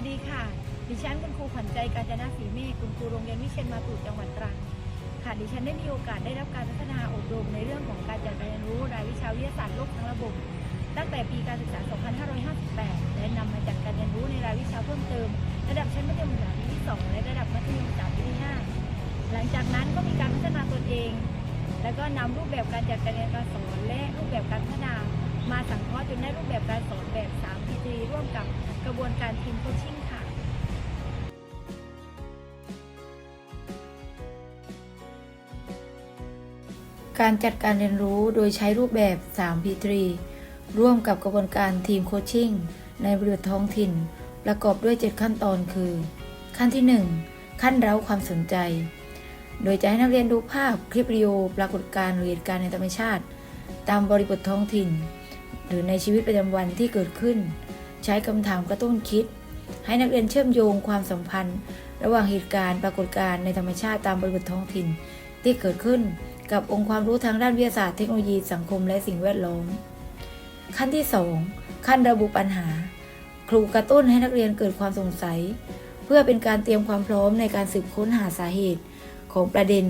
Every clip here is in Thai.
วัสดีค่ะ ดิฉันคุณครูขวัญใจกาญจนาศรีเมฆคุณครูโรงเรียนวิเชียนมาตุจังหวัดตรัง ค่ะ ดิฉันได้มีโอกาสได้รับการพัฒนาอบรมในเรื่องของการจัดการเรียนรู้รายวิชาวิทยาศาสตร์โลกทั้งระบบ ตั้งแต่ปีการศึกษา 2558 และนำมาจัดการเรียนรู้ในรายวิชาเพิ่มเติม ระดับชั้นมัธยมศึกษาปีที่ 2 และระดับมัธยมศึกษาปีที่ 5 หลังจากนั้นก็มีการพัฒนาตนเอง แล้วก็นำรูปแบบการจัดการเรียนการสอนและรูปแบบการพัฒนา มาสังเคราะห์จนได้รูปแบบการสอนแบบ 3 p ีร่วมกับกระบวนการทีมโคชชิ่งค่ะการจัดการเรียนรู้โดยใช้รูปแบบ 3P3 ร่วมกับกระบวนการทีมโคชชิ่งในบริบทท้องถิ่น ประกอบด้วย 7 ขั้นตอนคือ ขั้นที่ 1 ขั้นเร้าความสนใจ โดยจะให้นักเรียนดูภาพคลิปวิดีโอปรากฏการณ์หรือเหตุการณ์ในธรรมชาติ ตามบริบทท้องถิ่น หรือในชีวิตประจำวันที่เกิดขึ้น ใช้คำถามกระตุ้นคิด ให้นักเรียนเชื่อมโยงความสัมพันธ์ ระหว่างเหตุการณ์ปรากฏการณ์ในธรรมชาติตามบริบทท้องถิ่น ที่เกิดขึ้นกับองค์ความรู้ทางด้านวิทยาศาสตร์เทคโนโลยีสังคมและสิ่งแวดล้อม ขั้นที่ 2 ขั้นระบุปัญหา ครูกระตุ้นให้นักเรียนเกิดความสงสัย เพื่อเป็นการเตรียมความพร้อมในการสืบค้นหาสาเหตุ ของประเด็น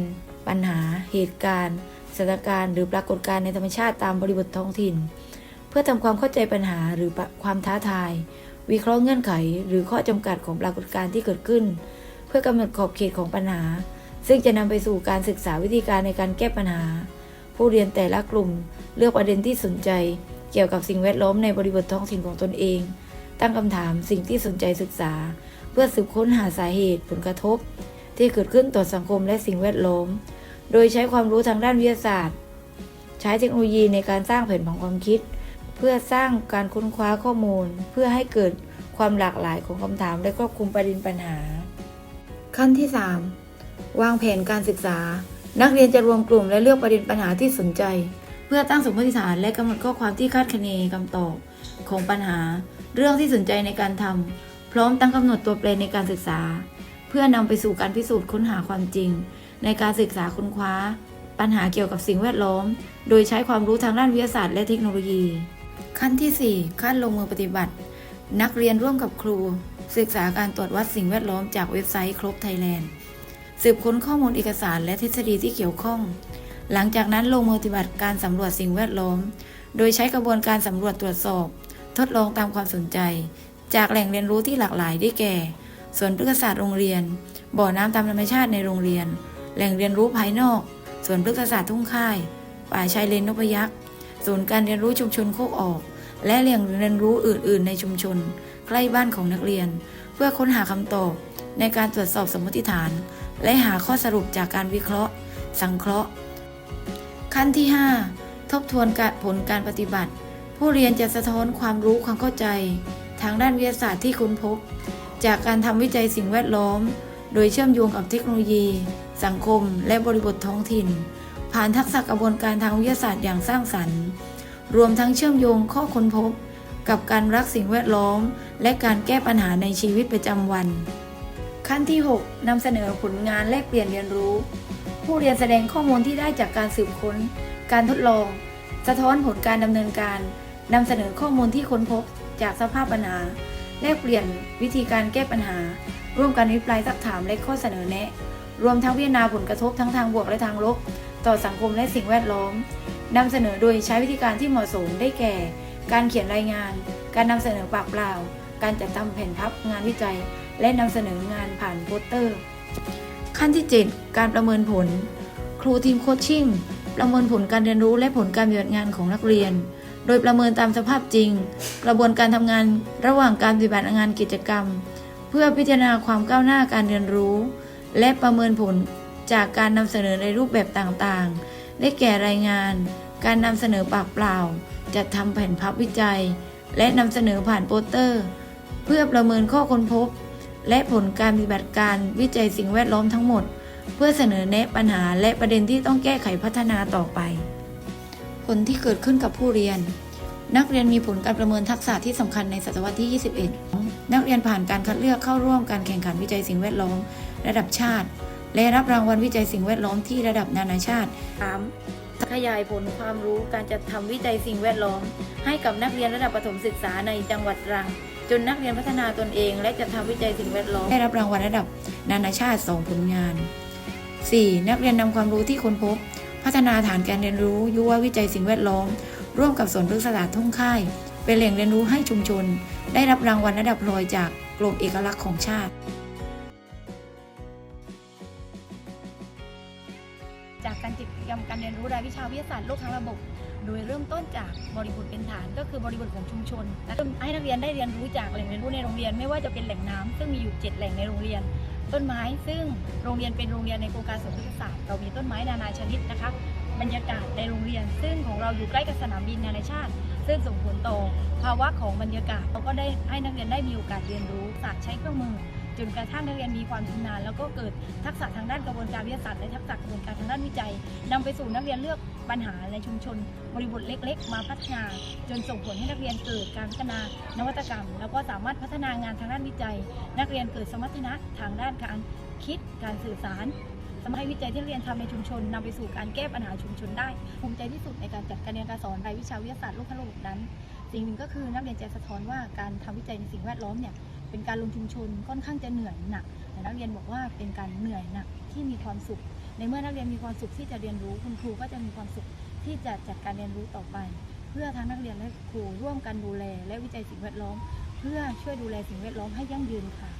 ปัญหา เหตุการณ์สถานการณ์หรือปรากฏการณ์ในธรรมชาติตามบริบทท้องถิ่น เพื่อทำความเข้าใจปัญหาหรือความท้าทาย วิเคราะห์เงื่อนไข หรือข้อจำกัดของปรากฏการณ์ที่เกิดขึ้น เพื่อกำหนดขอบเขตของปัญหา ซึ่งจะนำไปสู่การศึกษาวิธีการในการแก้ปัญหา ผู้เรียนแต่ละกลุ่ม เลือกประเด็นที่สนใจ เกี่ยวกับสิ่งแวดล้อมในบริบทท้องถิ่นของตนเอง ตั้งคำถามสิ่งที่สนใจศึกษา เพื่อสืบค้นหาสาเหตุผลกระทบ ที่เกิดขึ้นต่อสังคมและสิ่งแวดล้อม โดยใช้ความรู้ทางด้านวิทยาศาสตร์ ใช้เทคโนโลยีในการสร้างแผนผังความคิด เพื่อสร้างการค้นคว้าข้อมูล เพื่อให้เกิดความหลากหลายของคำถามและครอบคลุมประเด็นปัญหา ขั้นที่ 3 วางแผนการศึกษา นักเรียนจะรวมกลุ่มและเลือกประเด็นปัญหาที่สนใจ เพื่อตั้งสมมติฐานและกำหนดข้อความที่คาดคะเนคำตอบของปัญหา เรื่องที่สนใจในการทำพร้อมตั้งกำหนดตัวแปรในการศึกษา เพื่อนำไปสู่การพิสูจน์ค้นหาความจริง ในการศึกษาค้นคว้า ปัญหาเกี่ยวกับสิ่งแวดล้อม โดยใช้ความรู้ทางด้านวิทยาศาสตร์และเทคโนโลยี ขั้นที่ 4 ขั้นลงมือปฏิบัติ นักเรียนร่วมกับครู ศึกษาการตรวจวัดสิ่งแวดล้อมจากเว็บไซต์ครบไทยแลนด์สืบค้นข้อมูลเอกสารและทฤษฎีที่เกี่ยวข้อง หลังจากนั้นลงมือปฏิบัติการสำรวจสิ่งแวดล้อม โดยใช้กระบวนการสำรวจตรวจสอบ ทดลองตามความสนใจ จากแหล่งเรียนรู้ที่หลากหลายได้แก่สวนพฤกษศาสตร์โรงเรียน บ่อน้ำตามธรรมชาติในโรงเรียน แหล่งเรียนรู้ภายนอกสวนพฤกษศาสตร์ทุ่งค่าย ป่าชายเลนนพยักษ์ ศูนย์การเรียนรู้ชุมชนโคกออก และแหล่งเรียนรู้อื่น ๆ ในชุมชน ใกล้บ้านของนักเรียน เพื่อค้นหาคำตอบในการตรวจสอบสมมติฐาน และหาข้อสรุปจากการวิเคราะห์ สังเคราะห์ ขั้นที่ 5 ทบทวนกผลการปฏิบัติ ผู้เรียนจะสะท้อนความรู้ความเข้าใจ ทางด้านวิทยาศาสตร์ที่ค้นพบ จากการทำวิจัยสิ่งแวดล้อม โดยเชื่อมโยงกับเทคโนโลยี สังคม และบริบทท้องถิ่น ผ่านทักษะกระบวนการทางวิทยาศาสตร์อย่างสร้างสรรค์ รวมทั้งเชื่อมโยงข้อค้นพบ กับการรักสิ่งแวดล้อม และการแก้ปัญหาในชีวิตประจำวัน ขั้นที่ 6นำเสนอผลงานแลกเปลี่ยนเรียนรู้ ผู้เรียนแสดงข้อมูลที่ได้จากการสืบค้น การทดลอง สะท้อนผลการดำเนินการนำเสนอข้อมูลที่ค้นพบจากสภาพปัญหา แลกเปลี่ยนวิธีการแก้ปัญหา ร่วมกันวิปลายสักถามและข้อเสนอแนะ รวมทั้งพิจารณาผลกระทบทั้งทางบวกและทางลบ ต่อสังคมและสิ่งแวดล้อมนำเสนอโดยใช้วิธีการที่เหมาะสมได้แก่ การเขียนรายงาน การนำเสนอปากเปล่า การจัดทำแผ่นพับงานวิจัย และนำเสนองานผ่านโปสเตอร์ ขั้นที่ 7 การประเมินผล ครูทีมโคชชิ่งประเมินผลการเรียนรู้และผลการปฏิบัติงานของนักเรียน โดยประเมินตามสภาพจริง กระบวนการทำงานระหว่างการปฏิบัติงานกิจกรรม เพื่อพิจารณาความก้าวหน้าการเรียนรู้ และประเมินผล จากการนำเสนอในรูปแบบต่างๆ ได้แก่รายงาน การนำเสนอปากเปล่า จัดทำแผ่นพับวิจัย และนำเสนอผ่านโปสเตอร์ เพื่อประเมินข้อค้นพบ และผลการปฏิบัติการวิจัยสิ่งแวดล้อมทั้งหมด เพื่อเสนอแนะปัญหาและประเด็นที่ต้องแก้ไขพัฒนาต่อไป ผลที่เกิดขึ้นกับผู้เรียน นักเรียนมีผลการประเมินทักษะที่สำคัญในศตวรรษที่ 21 นักเรียนผ่านการคัดเลือกเข้าร่วมการแข่งขันวิจัยสิ่งแวดล้อม ระดับชาติ และรับรางวัลวิจัยสิ่งแวดล้อมที่ระดับนานาชาติ 3. ขยายผลความรู้การจัดทำวิจัยสิ่งแวดล้อม ให้กับนักเรียนระดับประถมศึกษาในจังหวัดตรัง จนนักเรียนพัฒนาตนเอง และจัดทำวิจัยสิ่งแวดล้อม ได้รับรางวัลระดับนานาชาติ 2 ผลงาน 4. นักเรียนนำความรู้ที่ค้นพบ พัฒนาฐานการเรียนรู้ยุววิจัยสิ่งแวดล้อม ร่วมกับสวนพฤกษศาสตร์ทุ่งค่าย เป็นแหล่งเรียนรู้ให้ชุมชน ได้รับรางวัลระดับพลอยจากกรมเอกลักษณ์ของชาติ จาการกิจกรรมการเรียนรู้รายวิชาวิทยาศาสตร์โลกทั้งระบบ โดยเริ่มต้นจากบริบทเป็นฐาน ก็คือบริบทของชุมชนและให้นักเรียนได้เรียนรู้จากแหล่งเรียนรู้ในโรงเรียน ไม่ว่าจะเป็นแหล่งน้ำซึ่งมีอยู่ 7 แหล่งในโรงเรียน ต้นไม้ซึ่งโรงเรียนเป็นโรงเรียนในโครงการสวนพฤกษศาสตร์เรามีต้นไม้นานาชนิดนะคะบรรยากาศในโรงเรียน ซึ่งของเราอยู่ใกล้กับสนามบินนานาชาติ ซึ่งส่งผลต่อภาวะของบรรยากาศเราก็ได้ให้นักเรียนได้มีโอกาสเรียนรู้ศาสตร์ใช้เครื่องมือ จนกระทั่งนักเรียนมีความชำนาญแล้วก็เกิดทักษะทางด้านกระบวนการวิทยาศาสตร์และทักษะกระบวนการทางด้านวิจัยนำไปสู่นักเรียนเลือกปัญหาในชุมชน บริบทเล็ก ๆ มาพัฒนา จนส่งผลให้นักเรียนเกิดการพัฒนานวัตกรรม แล้วก็สามารถพัฒนางานทางด้านวิจัย นักเรียนเกิดสมรรถนะทางด้านการคิดการสื่อสารสำหรับวิจัยที่เรียนทำในชุมชนนำไปสู่การแก้ปัญหาชุมชนได้ภูมิใจที่สุดในการจัดการเรียนการสอนรายวิชาวิทยาศาสตร์โลกทั้งระบบนั้น สิ่งหนึ่งก็คือนักเรียนจะสะท้อนว่าการทำวิจัยในสิ่งแวดล้อมเนี่ย เป็นการลงชุมชนค่อนข้างจะเหนื่อยหนัก แต่นักเรียนบอกว่าเป็นการเหนื่อยหนักที่มีความสุข ในเมื่อนักเรียนมีความสุขที่จะเรียนรู้คุณครูก็จะมีความสุขที่จะจัดการเรียนรู้ต่อไป เพื่อทั้งนักเรียนและครูร่วมกันดูแล และวิจัยสิ่งแวดล้อม เพื่อช่วยดูแลสิ่งแวดล้อมให้ยั่งยืนค่ะ